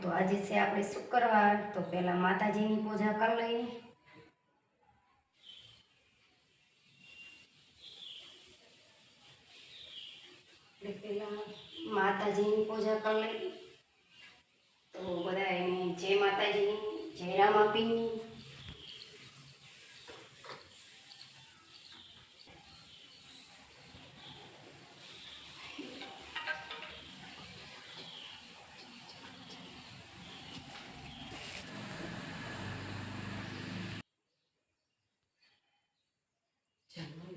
તો આજે છે આપણે શુક્રવાર, તો પહેલાં માતાજીની પૂજા કરી લઈએ. એટલે પહેલાં માતાજીની પૂજા કરી લઈએ. તો બધા એને જય માતાજીની જય રામાપીની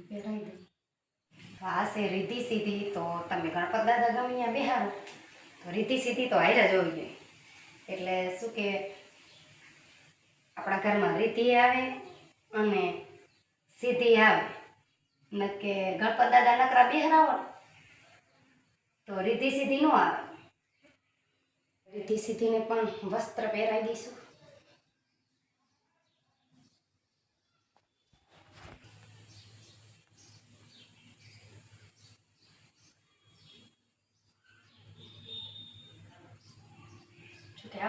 પહેરાવી દઉં છે રીતિ સીધી તો તમે ગણપત દાદા ગમે અહીંયા બેહારો તો રીતિ સીધી તો હાઈરા જ હોવી એટલે શું કે આપણા ઘરમાં રીતિ આવે અને સીધી આવે. ન કે ગણપત દાદા નકરા બેહરાવો તો રીતિ સીધી ન આવે. રીતિ સીધીને પણ વસ્ત્ર પહેરાવી દઈશું.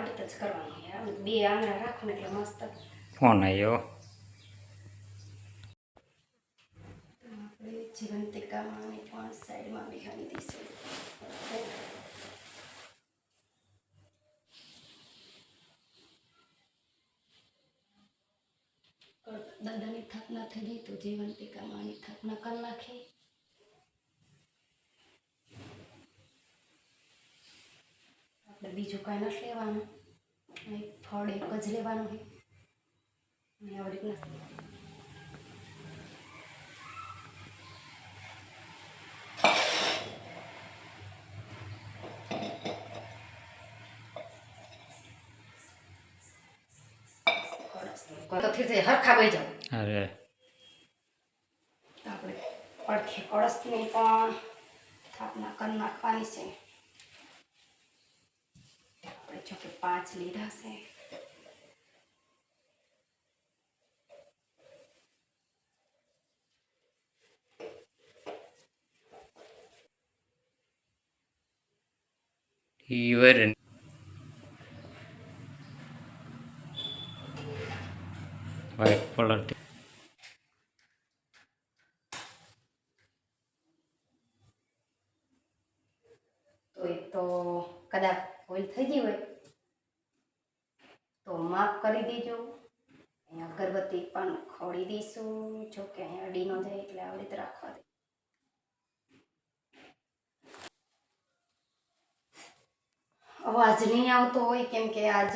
રીતે જ કરવાનું બે આંગળા રાખો ને એટલે મસ્ત ફોન આવ્યો આપણે જીવંતિકામાં પણ સાઈડમાં બેહાડી દઈશું દાદાની સ્થાપના થઈ ગઈ તો જીવંતિકામાં સ્થાપના કરી નાખી. બીજું કાંઈ નથી લેવાનું એક ફળ એક જ લેવાનું હોય અને આવી રીતના તો થી હરખા બઈ જાવ અરે તો આપણે પડખે કળશની પણ સ્થાપના કરી નાખવાની છે પાંચ લીધા છે ઈવર વ્હાઈટ કલર તો એ તો કદાચ ભૂલ થઈ ગઈ હોય તો માફ કરી દેજો. અહીંયા અગરબત્તી પણ ખોડી દઈશું, જો કે અહીંયા અડી ન જાય એટલે આવી રીતે રાખવા દે. અવાજ નહીં આવતો હોય, કેમ કે આજ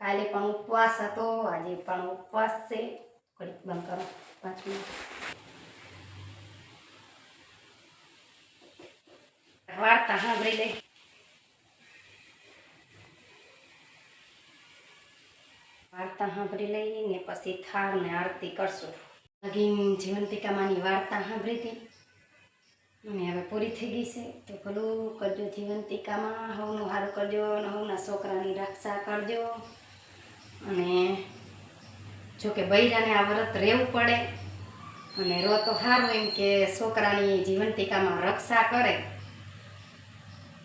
કાલે પણ ઉપવાસ હતો, આજે પણ ઉપવાસ છે. ઘડીક બંધ કરો, પાંચ મિનિટ. વાર્તા સાંભળી લે. વાર્તા સાંભળી લઈએ ને પછી થાળ ને આરતી કરશું. લગીન જીવંતિકામાંની વાર્તા સાંભળી હતી. અને હવે પૂરી થઈ ગઈ છે. તો ભલું કરજો જીવંતિકામાં હવનું સારું કરજો અને હવના છોકરાની રક્ષા કરજો. અને જો કે બૈરાને આ વ્રત રહેવું પડે. અને રો તો સારું એમ કે છોકરાની જીવંતિકામાં રક્ષા કરે.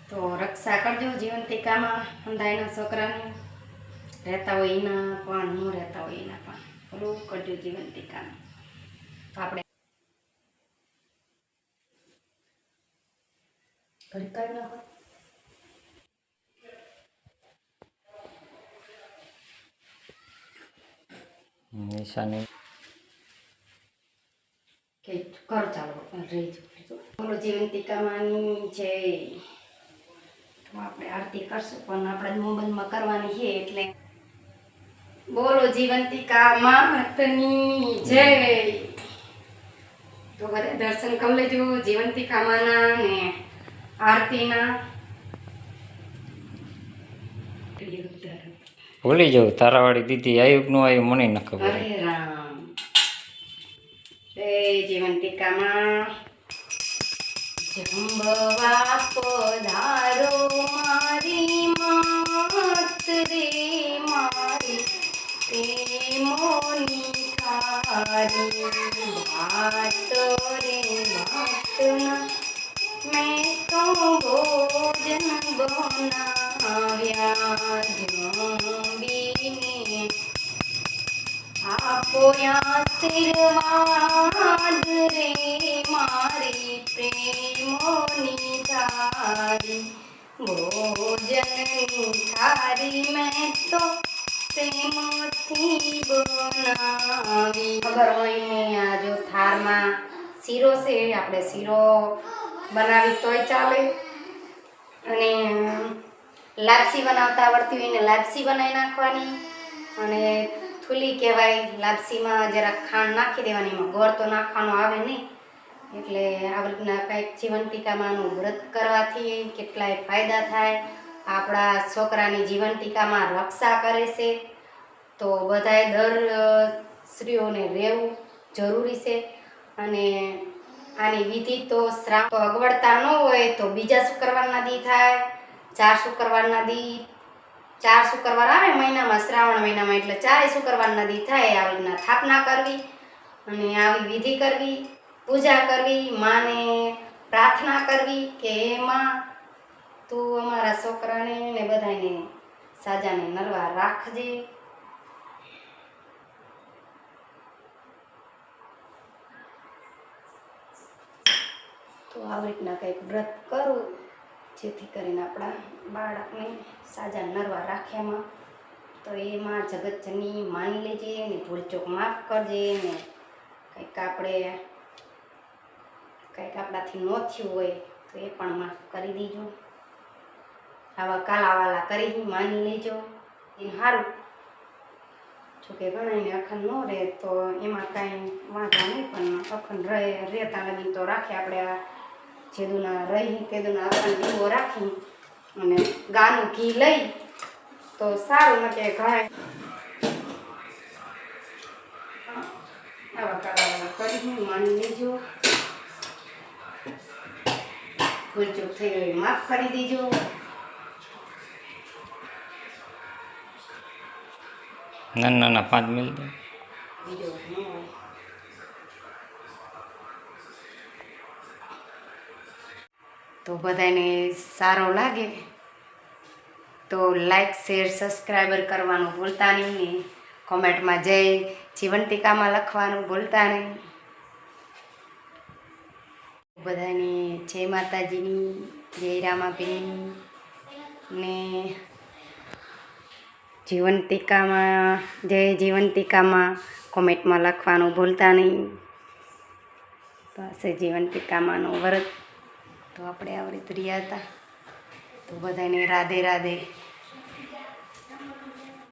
તો રક્ષા કરજો જીવંતિકામાં અંધાઈના છોકરાને. રહેતા હોય એના પણ ન રહેતા હોય એના પણ. ભલું કરજો જીવંતિકામાં તો આપણે ઘડી નાખો નિશાની. કે કર ચાલો રહી બોલો જીવંતિકામાંની છે તો આપણે આરતી કરશું પણ આપણે મોબાઈલમાં કરવાની છે એટલે બોલો જીવંતિકા માતની જય. તો બધા દર્શન કરી લેજો જીવંતિકા માના ને આરતીના. ભૂલી જાઉં તારાવાળી દીદી આયુગનું આવ્યું મને ન ખબર. હરે રામ. જય જીવંતિકામાં જંબવા પધારો મારી માત રે. પ્રેમોની ખારી વાત રે વાતના મેં તો ભોજન બના જંબીને આપો આશીર્વાદ રે મારી પ્રેમોની તારી ભોજનની થારી મેં તો ખબર હોય આ જો થારમાં શીરો છે, આપણે શીરો બનાવી તોય ચાલે. અને લાપસી બનાવતા આવડતી હોય ને લાપસી બનાવી નાખવાની. અને થૂલી કહેવાય, લાપસીમાં જરાક ખાંડ નાખી દેવાની, એમાં ગોળ તો નાખવાનો આવે નહીં. એટલે આ રીતના કંઈક ટીકામાંનું વ્રત કરવાથી કેટલાય ફાયદા થાય. આપણા છોકરાની જીવંતિકામાં રક્ષા કરે છે. તો બધાએ દર સ્ત્રીઓને રહેવું જરૂરી છે. અને આની વિધિ તો શ્રાવ અગવડતા ન હોય તો બીજા શુક્રવારના દી થાય, ચાર શુક્રવારના દી, ચાર શુક્રવાર આવે મહિનામાં, શ્રાવણ મહિનામાં, એટલે ચારે શુક્રવારના દી થાય આવી રીતના સ્થાપના કરવી અને આવી વિધિ કરવી, પૂજા કરવી, માને પ્રાર્થના કરવી કે એમાં તું અમારા છોકરાને ને બધાને સાજાને નરવા રાખજે. તો આવી રીતના કંઈક વ્રત કરું, જેથી કરીને આપણા બાળકને સાજા નરવા રાખ્યામાં તો એમાં જગતજની માની લેજે ને ભૂલચોક માફ કરજે ને કંઈક આપણે, કંઈક આપણાથી ન થયું હોય તો એ પણ માફ કરી દેજો. આવા કાલાવાલા કરી માની લેજો. એ સારું જોકે ઘણાને અખંડ ન રહે તો એમાં કાંઈ વાંધો નહીં, પણ અખંડ રહે, રહેતા લગી તો રાખે આપણે જેદુના રહી તેદુના આપણને દીવો રાખી અને ગાનું ઘી લઈ તો સારું ન કે ઘણા આવા કાલાવાલા કરી માની લેજો. ભૂલચૂક થઈ ગઈ માફ કરી દેજો. નાના નાના પાંચ મિલ બીજો ન હોય તો બધાને સારો લાગે. તો લાઈક શેર સબસ્ક્રાઈબર કરવાનું ભૂલતા નહીં ને. કોમેન્ટમાં જય જીવંતિકામાં લખવાનું ભૂલતા નહીં. બધાને જય માતાજીની, જય રામાપીની ને જીવંતિકામાં, જય જીવંતિકામાં કોમેન્ટમાં લખવાનું ભૂલતા નહીં. પાસે જીવંતિકામાંનો વ્રત તો આપણે આવી રીતે રહ્યા હતા. તો બધાને રાધે રાધે.